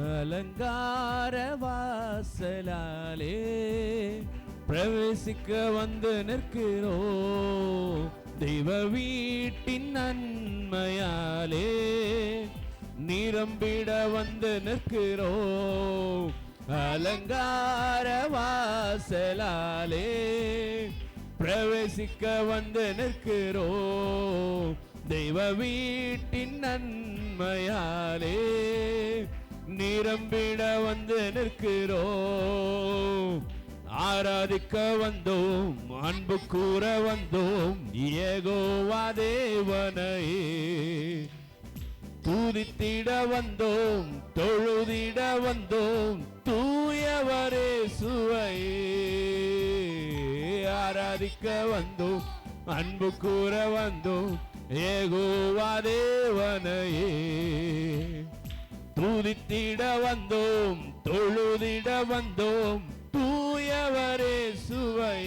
அலங்கார வாசலாலே பிரவேசிக்க வந்து நிற்கிறோ. தெய்வ வீட்டின் நன்மையாலே நிரம்பிட வந்து நிற்கிறோ. அலங்கார வாசலாலே பிரவேசிக்க வந்து நிற்கிறோ. தெய்வ வீட்டின் நன்மையாலே நிரம்பிட வந்து நிற்கிறோம். ஆராதிக்க வந்தோம் அன்பு கூற வந்தோம் ஏகோவா தேவனை தூதித்திட வந்தோம் தொழுதிட வந்தோம் தூயவரே சுவை ஆராதிக்க வந்தோம் அன்பு கூற வந்தோம் ஏகோவா தேவனையே. துதித்திட வந்தோம் தொழுதிட வந்தோம் தூயவரே சுவை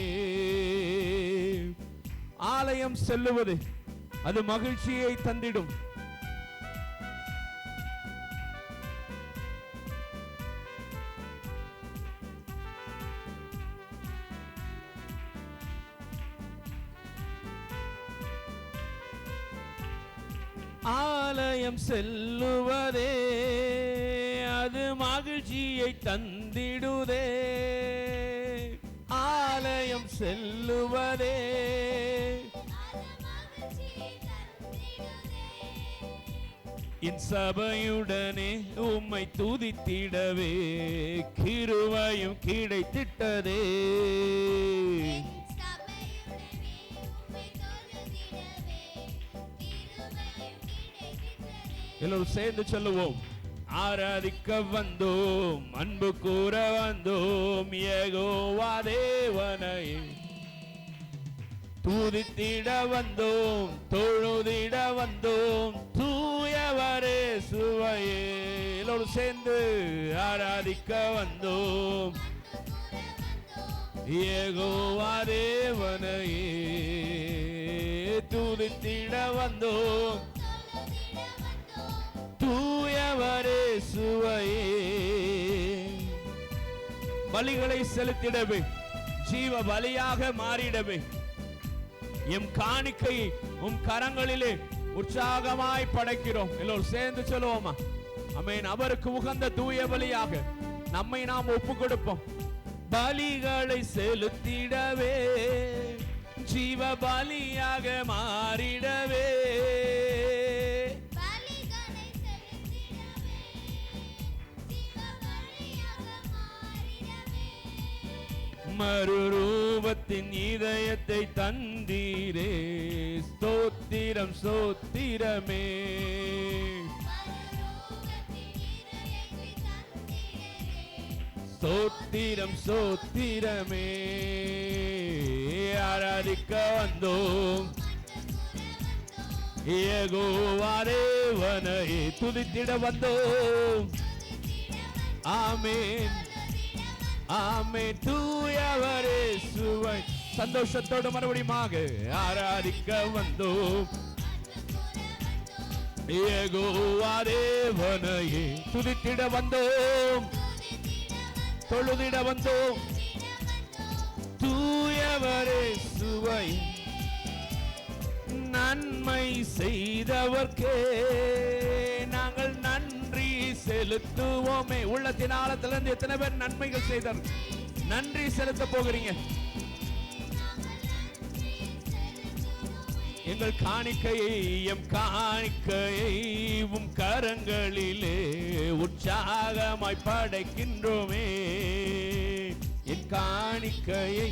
ஆலயம் செல்லுவது அது மகிழ்ச்சியை தந்திடும். ஆலயம் செல்லுவதே அது மகிழ்ச்சியை தந்திடுதே. ஆலயம் செல்லுவதே என் சபையுடனே உம்மை துதித்திடவே கிருவையும் கிடைத்திட்டதே. எல்லோரும் சேர்ந்து சொல்லுவோம். ஆராதிக்க வந்தோம் அன்பு கூற வந்தோம் ஏகோவா தேவனை தூதித்திட வந்தோம் தொழுதிட வந்தோம் தூயவரே சுவையே. எல்லோரும் சேர்ந்து ஆராதிக்க வந்தோம். ஏகோவா தேவனையே. தூதித்திட வந்தோம் பலிகளை செலுத்திடவே ஜீவ பலியாக மாறிடவே. எம் காணிக்கை உம் கரங்களிலே உற்சாகமாய் படைக்கிறோம். எல்லோரும் சேர்ந்து சொல்லுவோமா? அமேன். அவருக்கு உகந்த தூய பலியாக நம்மை நாம் ஒப்பு கொடுப்போம் பலிகளை செலுத்திடவே ஜீவ பலியாக மாறிடவே. மறுரூபத்தின் இதயத்தை தந்தீரே. ஸ்தோத்திரம் ஸ்தோத்திரமே. ஸ்தோத்திரம் ஸ்தோத்திரமே. ஆராதிக்க வந்தோம். ஏகோவாரேவனையே துதித்திட வந்தோம். ஆமேன். ஆமே தூயவரே சுவை. சந்தோஷத்தோடு மறுபடியுமாக ஆராதிக்க வந்தோம். ஏகோவாரேவனையே துதித்திட வந்தோம். தொழுதிட வந்தோம். தூயவரே சுவை. நன்மை செய்தவர்க்கே செலுத்துவோமே. உள்ளத்தின் ஆழத்திலிருந்து எத்தனை பேர் நன்மைகள் செய்தார் நன்றி செலுத்த போகிறீங்க. எங்கள் காணிக்கையை எம் காணிக்கையை உம் கரங்களிலே உற்சாகமாய் படைக்கின்றோமே. என் காணிக்கையை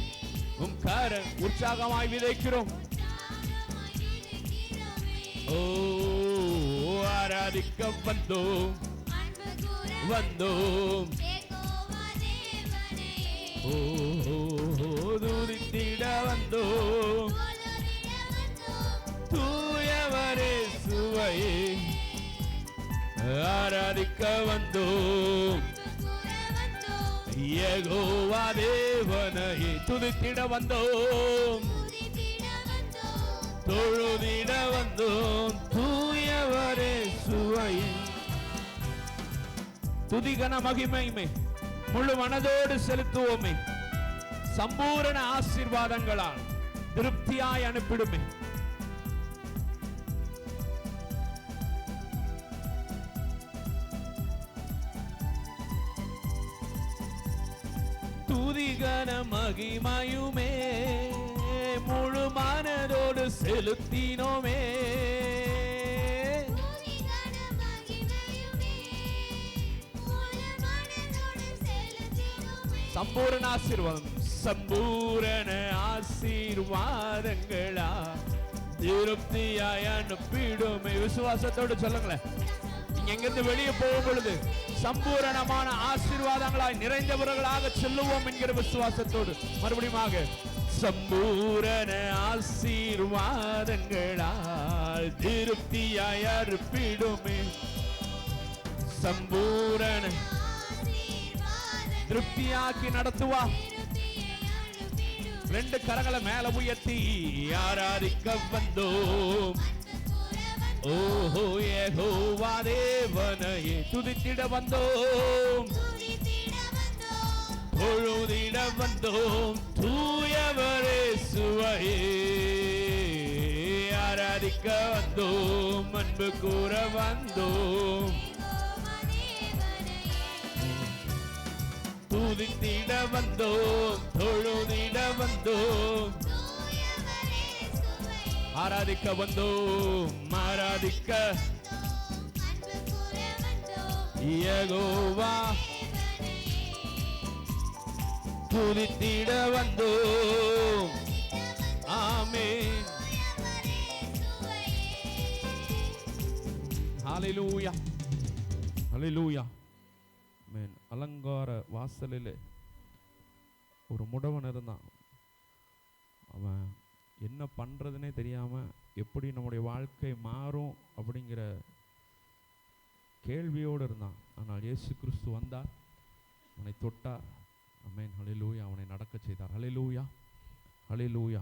உம் கர உற்சாகமாய் விதைக்கிறோம். ஓ ஆராதிக்க வந்தோம் வந்தோம். ஓ துதித்திட வந்தோம். தூயவரே சுவையே ஆராதிக்க வந்தோம். ஏகோவா தேவனை துதித்திட வந்தோம். தொழுதிட வந்தோம். தூயவரே சுவையே துதிகன மகிமையுமே. முழு மனதோடு செலுத்துவோமே. சம்பூரண ஆசீர்வாதங்களால் திருப்தியாய் அனுப்பிடுமே. துதிகன மகிமையுமே. முழு மனதோடு செலுத்தினோமே. சம்பூரண ஆசீர்வாதம். சம்பூரண ஆசீர்வாதங்களா? திருப்தியாய் அனுப்பிடுமே. விசுவாசத்தோடு சொல்லுங்களேன். நீங்க எங்கிருந்து வெளியே போகும் பொழுது சம்பூரணமான ஆசீர்வாதங்களாய் நிறைந்தவர்களாக செல்லுவோம் என்கிற விசுவாசத்தோடு. மறுபடியும் சம்பூரண ஆசீர்வாதங்களால் திருப்தியாய் அறுப்பிடுமே. சம்பூரண திருப்தியாக்கி நடத்துவா. ரெண்டு கரங்களை மேல உயர்த்தி ஆராதிக்க வந்தோம். ஓஹோ ஏகோவா தேவனையே துதித்திட வந்தோம். துதித்திட வந்தோம் பொழுதிட வந்தோம். தூயவரே சுவையே. ஆராதிக்க வந்தோம். அன்பு கூற வந்தோம். தொழுதிட வந்தோம் தொழுதிட வந்தோம். ஆராதிக்க வந்தோம் ஆராதிக்க. வந்தோம் துதித்திட வந்தோம் ஆமே வந்தோம். ஆமென். ஹalleluya. ஹalleluya. ஆமென் அலங்கார வாசலிலே ஒரு முடவன் இருந்தான். அவன் என்ன பண்ணுறதுனே தெரியாம எப்படி நம்முடைய வாழ்க்கை மாறும் அப்படிங்கிற கேள்வியோடு இருந்தான். ஆனால் இயேசு கிறிஸ்து வந்தார். அவனை தொட்டார். ஆமென். ஹலிலூயா அவனை நடக்க செய்தார். ஹலிலூயா ஹலிலூயா